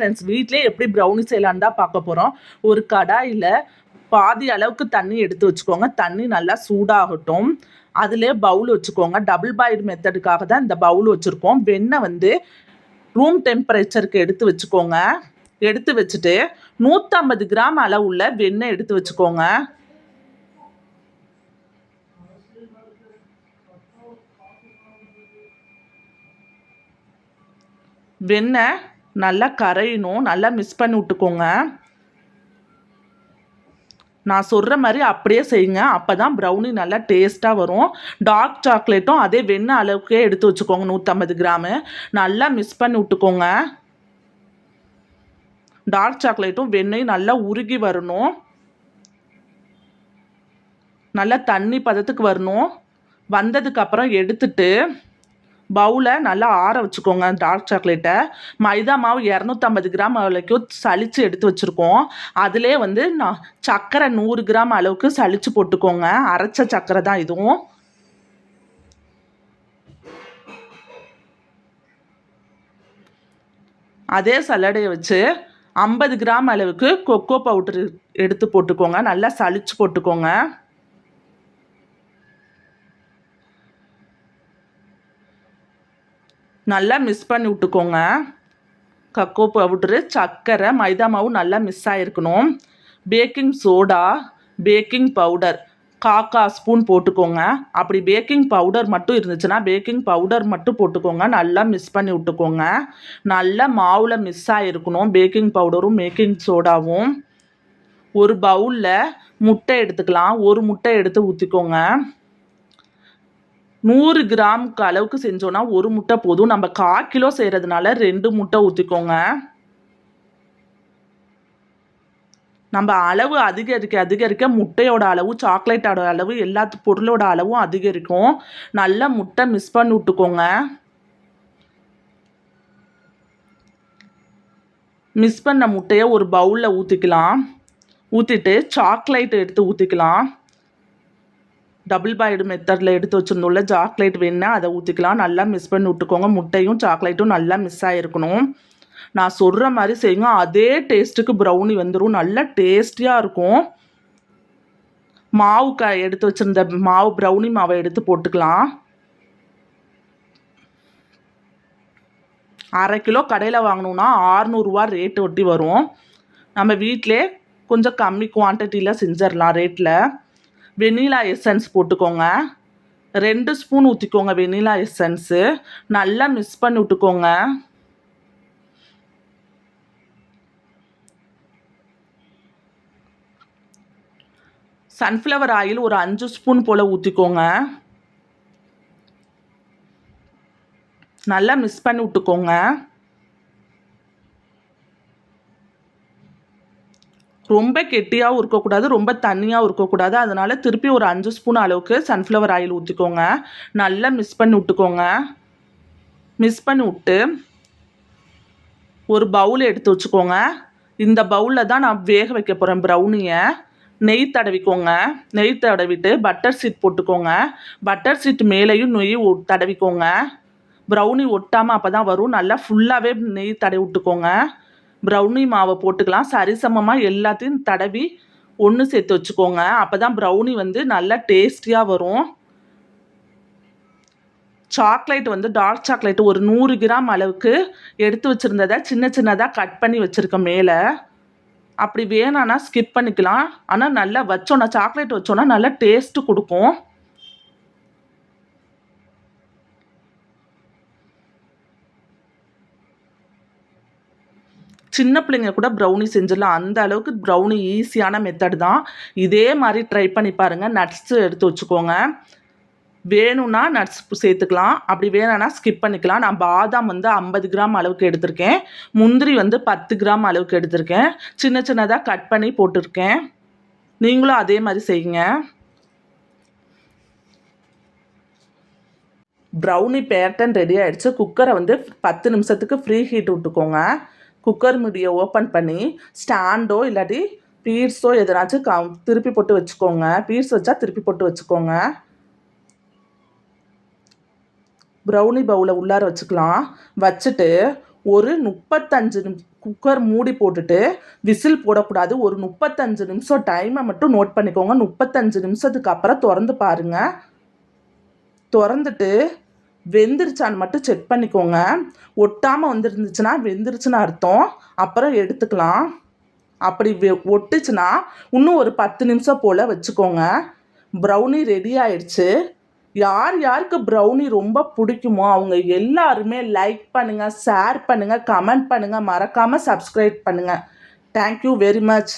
Friends வீட்டிலே எப்படி brownie செய்யலான்னு தான் பார்க்க போகிறோம் ஒரு கடாயில் பாதி அளவுக்கு தண்ணி எடுத்து வச்சுக்கோங்க. தண்ணி நல்லா சூடாகட்டும். அதிலே பவுல் வச்சுக்கோங்க. டபுள் பாயில்டு மெத்தடுக்காக தான் இந்த பவுல் வச்சுருக்கோம். வெண்ணெய் வந்து ரூம் டெம்பரேச்சருக்கு எடுத்து வச்சுக்கோங்க. எடுத்து வச்சுட்டு நூற்றம்பது கிராம் அளவுள்ள வெண்ணெய் எடுத்து வச்சுக்கோங்க. வெண்ணெய் நல்லா கரையணும் நல்லா மிக்ஸ் பண்ணி விட்டுக்கோங்க. நான் சொல்கிற மாதிரி அப்படியே செய்யுங்க. அப்போ தான் ப்ரௌனி நல்லா டேஸ்ட்டாக வரும். டார்க் சாக்லேட்டும் அதே வெண்ணெய் அளவுக்கே எடுத்து வச்சுக்கோங்க. நூற்றம்பது கிராமு நல்லா மிக்ஸ் பண்ணி விட்டுக்கோங்க. டார்க் சாக்லேட்டும் வெண்ணெயும் நல்லா உருகி வரணும். நல்லா தண்ணி பதத்துக்கு வரணும். வந்ததுக்கப்புறம் எடுத்துட்டு பவுலை நல்லா ஆற வச்சுக்கோங்க டார்க் சாக்லேட்டை மைதா மாவு இரநூத்தம்பது கிராம் வரைக்கும் சளிச்சு எடுத்து வச்சுருக்கோம். அதிலே வந்து நான் சர்க்கரை நூறு கிராம் அளவுக்கு சளிச்சு போட்டுக்கோங்க. அரைச்ச சர்க்கரை தான் இதுவும். அதே சல்லடையை வச்சு ஐம்பது கிராம் அளவுக்கு கொக்கோ பவுடர் எடுத்து போட்டுக்கோங்க. நல்லா சளிச்சு போட்டுக்கோங்க. நல்லா மிக்ஸ் பண்ணி விட்டுக்கோங்க. கக்கோ பவுட்ரு சர்க்கரை மைதா மாவு நல்லா மிஸ் ஆகிருக்கணும் பேக்கிங் சோடா பேக்கிங் பவுடர் காக்கா ஸ்பூன் போட்டுக்கோங்க. அப்படி பேக்கிங் பவுடர் மட்டும் இருந்துச்சுன்னா பேக்கிங் பவுடர் மட்டும் போட்டுக்கோங்க. நல்லா மிக்ஸ் பண்ணி விட்டுக்கோங்க. நல்லா மாவில் மிஸ் ஆகிருக்கணும் பேக்கிங் பவுடரும் பேக்கிங் சோடாவும் ஒரு பவுலில் முட்டை எடுத்துக்கலாம். ஒரு முட்டை எடுத்து ஊற்றிக்கோங்க நூறு கிராமுக்கு அளவுக்கு செஞ்சோன்னா ஒரு முட்டை போதும். நம்ம கால் கிலோ செய்கிறதுனால ரெண்டு முட்டை ஊற்றிக்கோங்க நம்ம அளவு அதிகரிக்க அதிகரிக்க முட்டையோட அளவு சாக்லேட்டோட அளவு எல்லா பொருளோட அளவும் அதிகரிக்கும். நல்லா முட்டை மிஸ் பண்ணி விட்டுக்கோங்க. மிஸ் பண்ண முட்டையை ஒரு பவுலில் ஊற்றிக்கலாம் ஊற்றிட்டு சாக்லேட் எடுத்து ஊற்றிக்கலாம் டபுள் பாய்டு மெத்தடில் எடுத்து வச்சுருந்தோம்ல சாக்லேட் வேணுன்னா அதை ஊற்றிக்கலாம் நல்லா மிஸ் பண்ணி விட்டுக்கோங்க. முட்டையும் சாக்லேட்டும் நல்லா மிஸ் ஆகிருக்கணும் நான் சொல்கிற மாதிரி செய்யுங்க. அதே டேஸ்ட்டுக்கு ப்ரௌனி வந்துடும் நல்லா டேஸ்டியாக இருக்கும். மாவு க எடுத்து வச்சுருந்த மாவு ப்ரௌனி மாவை எடுத்து போட்டுக்கலாம். அரை கிலோ கடையில் வாங்கினோன்னா ஆறுநூறுவா ரேட்டு ஒட்டி வரும். நம்ம வீட்டிலே கொஞ்சம் கம்மி குவான்டிட்டியில் செஞ்சிடலாம் ரேட்டில் வெண்ணிலா எசன்ஸ் போட்டுக்கோங்க. ரெண்டு ஸ்பூன் ஊற்றிக்கோங்க வெண்ணிலா எசன்ஸு நல்லா மிக்ஸ் பண்ணி விட்டுக்கோங்க. சன்ஃப்ளவர் ஆயில் ஒரு அஞ்சு ஸ்பூன் போல் ஊற்றிக்கோங்க நல்லா மிக்ஸ் பண்ணி விட்டுக்கோங்க. ரொம்ப கெட்டியாகவும் இருக்கக்கூடாது ரொம்ப தண்ணியாகவும் இருக்கக்கூடாது. அதனால் திருப்பி ஒரு அஞ்சு ஸ்பூன் அளவுக்கு சன்ஃப்ளவர் ஆயில் ஊற்றிக்கோங்க நல்லா மிக்ஸ் பண்ணி விட்டுக்கோங்க. மிக்ஸ் பண்ணி விட்டு ஒரு பவுல் எடுத்து வச்சுக்கோங்க. இந்த பவுலில் தான் நான் வேக வைக்க போகிறேன் ப்ரௌனியை நெய் தடவிக்கோங்க. நெய் தடவிட்டு பட்டர் சீட் போட்டுக்கோங்க. பட்டர் சீட் மேலேயும் நெய் தடவிக்கோங்க. ப்ரௌனி ஒட்டாமல் அப்போ தான் வரும். நல்லா ஃபுல்லாகவே நெய் தடவி விட்டுக்கோங்க. ப்ரௌனி மாவை போட்டுக்கலாம். சரிசமமாக எல்லாத்தையும் தடவி ஒன்று சேர்த்து வச்சுக்கோங்க. அப்போ தான் ப்ரௌனி வந்து நல்லா டேஸ்டியாக வரும். சாக்லேட் வந்து டார்க் சாக்லேட் ஒரு நூறு கிராம் அளவுக்கு எடுத்து வச்சுருந்ததை சின்ன சின்னதாக கட் பண்ணி வச்சுருக்கேன் மேலே. அப்படி வேணான்னா ஸ்கிப் பண்ணிக்கலாம். ஆனால் நல்லா வச்சோன்னா சாக்லேட் வச்சோன்னா நல்லா டேஸ்ட்டு கொடுக்கும். சின்ன பிள்ளைங்க கூட ப்ரௌனி செஞ்சிடலாம். அந்த அளவுக்கு ப்ரௌனி ஈஸியான மெத்தட் தான். இதே மாதிரி ட்ரை பண்ணி பாருங்கள் நட்ஸு எடுத்து வச்சுக்கோங்க. வேணும்னா நட்ஸ் சேர்த்துக்கலாம். அப்படி வேணும்னா ஸ்கிப் பண்ணிக்கலாம். நான் பாதாம் வந்து ஐம்பது கிராம் அளவுக்கு எடுத்திருக்கேன். முந்திரி வந்து பத்து கிராம் அளவுக்கு எடுத்திருக்கேன். சின்ன சின்னதாக கட் பண்ணி போட்டிருக்கேன். நீங்களும் அதே மாதிரி செய்யுங்க. ப்ரௌனி பேட்டன் ரெடி ஆகிடுச்சு குக்கரை வந்து பத்து நிமிஷத்துக்கு ஃப்ரீ ஹீட் விட்டுக்கோங்க. குக்கர் முடியை ஓப்பன் பண்ணி ஸ்டாண்டோ இல்லாட்டி பீட்ஸோ எதனாச்சும் க திருப்பி போட்டு வச்சுக்கோங்க. பீட்ஸ் வச்சா திருப்பி போட்டு வச்சுக்கோங்க. ப்ரௌனி பவுலை உள்ளார வச்சுக்கலாம். வச்சுட்டு ஒரு முப்பத்தஞ்சு நிமிஷம் குக்கர் மூடி போட்டுட்டு விசில் போடக்கூடாது. ஒரு முப்பத்தஞ்சு நிமிஷம் டைமை மட்டும் நோட் பண்ணிக்கோங்க. முப்பத்தஞ்சு நிமிஷத்துக்கு அப்புறம் திறந்து பாருங்கள் திறந்துட்டு வெந்துருச்சான்னு மட்டும் செக் பண்ணிக்கோங்க. ஒட்டாமல் வந்துருந்துச்சுன்னா வெந்துருச்சுன்னு அர்த்தம். அப்புறம் எடுத்துக்கலாம். அப்படி வெ ஒட்டுச்சுன்னா இன்னும் ஒரு பத்து நிமிஷம் போல் வச்சுக்கோங்க. ப்ரௌனி ரெடி ஆயிடுச்சு. யார் யாருக்கு ப்ரௌனி ரொம்ப பிடிக்குமோ அவங்க எல்லாருமே லைக் பண்ணுங்கள் ஷேர் பண்ணுங்கள் கமெண்ட் பண்ணுங்கள் மறக்காமல் சப்ஸ்கிரைப் பண்ணுங்கள் தேங்க்யூ வெரி மச்